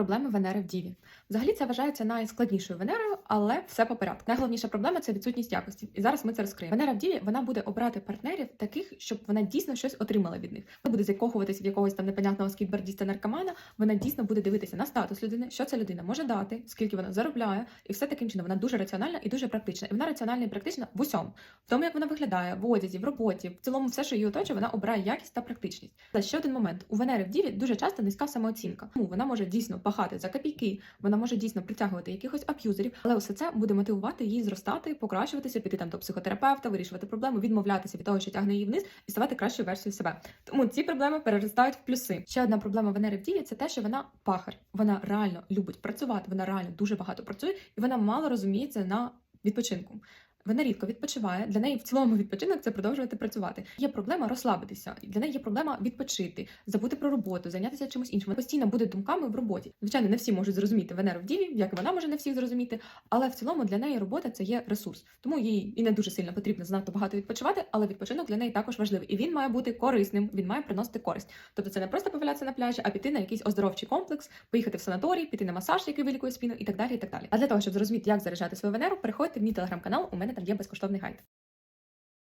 Проблеми Венери в Діві. Взагалі це вважається найскладнішою Венерою, але все по порядку. Найголовніша проблема це відсутність якості. І зараз ми це розкриємо. Венера в Діві вона буде обирати партнерів таких, щоб вона дійсно щось отримала від них. Вона буде закохуватись в якогось там непонятного скітбордіста наркомана. Вона дійсно буде дивитися на статус людини, що ця людина може дати, скільки вона заробляє, і все таким чином. Вона дуже раціональна і дуже практична. І вона раціональна і практична в усьому, в тому, як вона виглядає, в одязі, в роботі, в цілому, все, що її оточує, вона обирає якість та практичність. Та ще один момент: у Венери в Діві дуже часто низька самооцінка. Тому вона може дійсно пахати за копійки, вона може дійсно притягувати якихось аб'юзерів, але усе це буде мотивувати її зростати, покращуватися, піти там до психотерапевта, вирішувати проблеми, відмовлятися від того, що тягне її вниз, і ставати кращою версією себе. Тому ці проблеми переростають в плюси. Ще одна проблема Венери в Діві – це те, що вона пахар. Вона реально любить працювати, вона реально дуже багато працює, і вона мало розуміється на відпочинку. Вона рідко відпочиває. Для неї в цілому відпочинок це продовжувати працювати. Є проблема розслабитися. Для неї є проблема відпочити, забути про роботу, зайнятися чимось іншим. Вона постійно буде думками в роботі. Звичайно, не всі можуть зрозуміти Венеру в Діві, як і вона може не всіх зрозуміти. Але в цілому для неї робота це є ресурс. Тому їй і не дуже сильно потрібно занадто багато відпочивати, але відпочинок для неї також важливий. І він має бути корисним, він має приносити користь. Тобто це не просто повалятися на пляжі, а піти на якийсь оздоровчий комплекс, поїхати в санаторій, піти на масаж, який вилікує спину, і так далі. І так далі. А для того, щоб зрозуміти, як заряджати свою Венеру, переходьте в мій телеграм-канал. У мене є безкоштовний гайд.